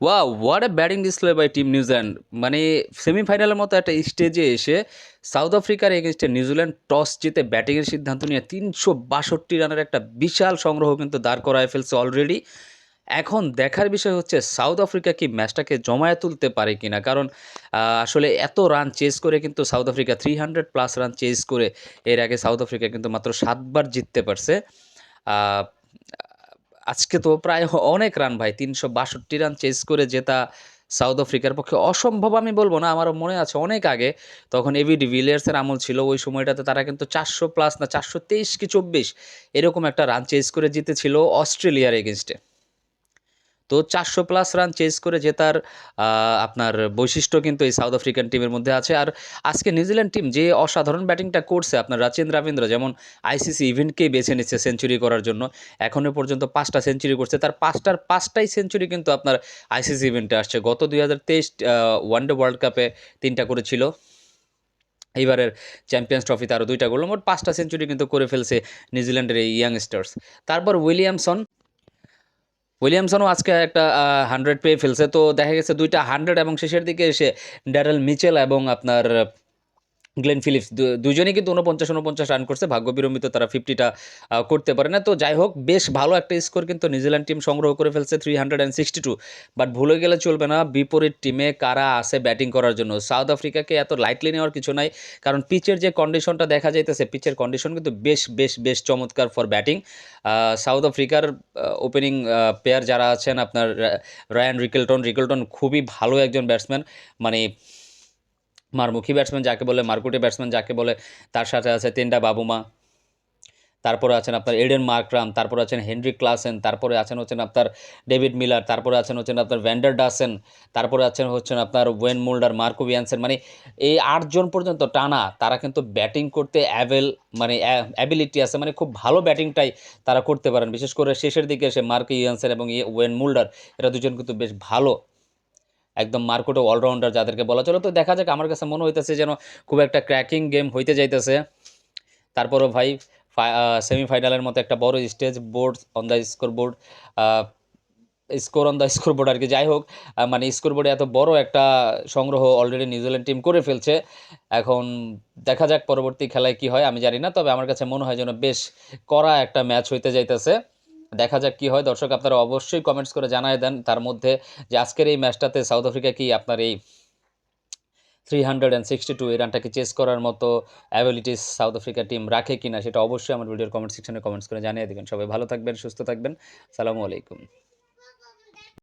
Wow what a batting display by team New Zealand মানে সেমিফাইনালের মতো একটা স্টেজে এসে সাউথ আফ্রিকার এগেনস্টে নিউজিল্যান্ড টস জিতে ব্যাটিংয়ের সিদ্ধান্ত নিয়ে তিনশো বাষট্টি রানের একটা বিশাল সংগ্রহ কিন্তু দাঁড় করায় ফেলছে অলরেডি এখন দেখার বিষয় হচ্ছে সাউথ আফ্রিকা কি ম্যাচটাকে জমায়ে তুলতে পারে কিনা? কারণ আসলে এত রান চেস করে কিন্তু South Africa three hundred plus run chase করে এর আগে সাউথ আফ্রিকা কিন্তু মাত্র সাতবার জিততে পারছে। আজকে তো প্রায় অনেক রান ভাই, তিনশো বাষট্টি রান চেস করে জেতা সাউথ আফ্রিকার পক্ষে। অসম্ভব আমি বলব না, আমারও মনে আছে অনেক আগে তখন এবি ডিভিলিয়ার্সের আমল ছিল, ওই সময়টাতে তারা কিন্তু চারশো প্লাস না, চারশো তেইশ কি চব্বিশ এরকম একটা রান চেস করে জিতেছিল অস্ট্রেলিয়ার এগেনস্টে তো চারশো প্লাস রান চেস করে জেতার আপনার বৈশিষ্ট্য কিন্তু এই সাউথ আফ্রিকান টিমের মধ্যে আছে। আর আজকে নিউজিল্যান্ড টিম যে অসাধারণ ব্যাটিংটা করছে আপনার রাচিন রাবীন্দ্র যেমন আইসিসি ইভেন্টকেই বেছে নিচ্ছে সেঞ্চুরি করার জন্য, এখনও পর্যন্ত পাঁচটা সেঞ্চুরি করছে। তার পাঁচটার পাঁচটাই সেঞ্চুরি কিন্তু আপনার আইসিসি ইভেন্টে আসছে। গত দুই হাজার তেইশ ওয়ানডে ওয়ার্ল্ড কাপে তিনটা করেছিল। এইবারের চ্যাম্পিয়ন্স ট্রফিতে আরও দুইটা গোল মোট পাঁচটা সেঞ্চুরি কিন্তু করে ফেলছে নিউজিল্যান্ডের এই ইয়াংস্টার্স তারপর উইলিয়ামসন উইলিয়ামসনও আজকে একটা হান্ড্রেড পেয়ে ফেলছে। তো দেখা গেছে দুইটা হান্ড্রেড এবং শেষের দিকে এসে ড্যারেল মিচেল এবং আপনার গ্লেন ফিলিপস। দুজনেই কিন্তু উনপঞ্চাশ উনপঞ্চাশ রান করছে। ভাগ্য বিরমিত তারা ফিফটিটা করতে পারে না। তো যাই হোক, বেশ ভালো একটা স্কোর কিন্তু নিউজিল্যান্ড টিম সংগ্রহ করে ফেলছে three hundred and sixty two but ভুলে গেলে চলবে না, বিপরীত টিমে কারা আছে ব্যাটিং করার জন্য? সাউথ আফ্রিকাকে এত লাইটলি নেওয়ার কিছু নাই। কারণ পিচের যে কন্ডিশনটা দেখা যাইতেছে পিচের কন্ডিশন কিন্তু বেশ বেশ বেশ চমৎকার ফর ব্যাটিং সাউথ আফ্রিকার ওপেনিং প্লেয়ার যারা আছেন, আপনার রায়ান রিকেলটন রিকেলটন খুবই ভালো একজন ব্যাটসম্যান মানে মারমুখী ব্যাটসম্যান যাকে বলে, মারকুটে ব্যাটসম্যান যাকে বলে, তার সাথে আছে তেন্ডা বাবুমা। তারপরে আছেন আপনার এডেন মার্করাম তারপরে আছেন হেনরি ক্লাসেন তারপরে আছেন হচ্ছেন আপনার ডেভিড মিলার তারপরে আছেন হচ্ছেন আপনার ভ্যান্ডার ডাসেন তারপরে আছেন হচ্ছেন আপনার ওয়েন মোল্ডার মার্কো বিয়ানসেন মানে এই আটজন পর্যন্ত টানা, তারা কিন্তু ব্যাটিং করতে অ্যাভেল মানে অ্যাবিলিটি আছে মানে খুব ভালো ব্যাটিংটাই তারা করতে পারেন। বিশেষ করে শেষের দিকে এসে মার্কো ইয়ানসেন এবং ওয়েন মোল্ডার এরা দুজন কিন্তু বেশ ভালো একদম মার্কেটও অলরাউন্ডার যাদেরকে বলা চলো। তো দেখা যাক, আমার কাছে মনে হইতেছে যেন খুব একটা ক্র্যাকিং গেম হইতে যাইতেছে। তারপরও ভাই সেমিফাইনালের মতো একটা বড় stage board on the score board score on the score board আর কি। যাই হোক মানে স্কোর বোর্ডে এত বড় একটা সংগ্রহ অলরেডি নিউজিল্যান্ড টিম করে ফেলছে। এখন দেখা যাক পরবর্তী খেলায় কি হয়, আমি জানি না, তবে আমার কাছে মনে হয় যেন বেশ কড়া একটা ম্যাচ হইতে যাইতেছে। দেখা যাক কি হয়। দর্শক, আপনারা অবশ্যই কমেন্টস করে জানায় দেন। তার মধ্যে যে আজকের এই ম্যাচটাতে সাউথ আফ্রিকা কি আপনার এই three hundred and sixty two এই রানটাকে চেস করার মতো অ্যাবিলিটিস সাউথ আফ্রিকা টিম রাখে কিনা, সেটা অবশ্যই আমার ভিডিওর কমেন্ট সেকশনে কমেন্টস করে জানিয়ে দেবেন। সবাই ভালো থাকবেন, সুস্থ থাকবেন। সালামু আলাইকুম।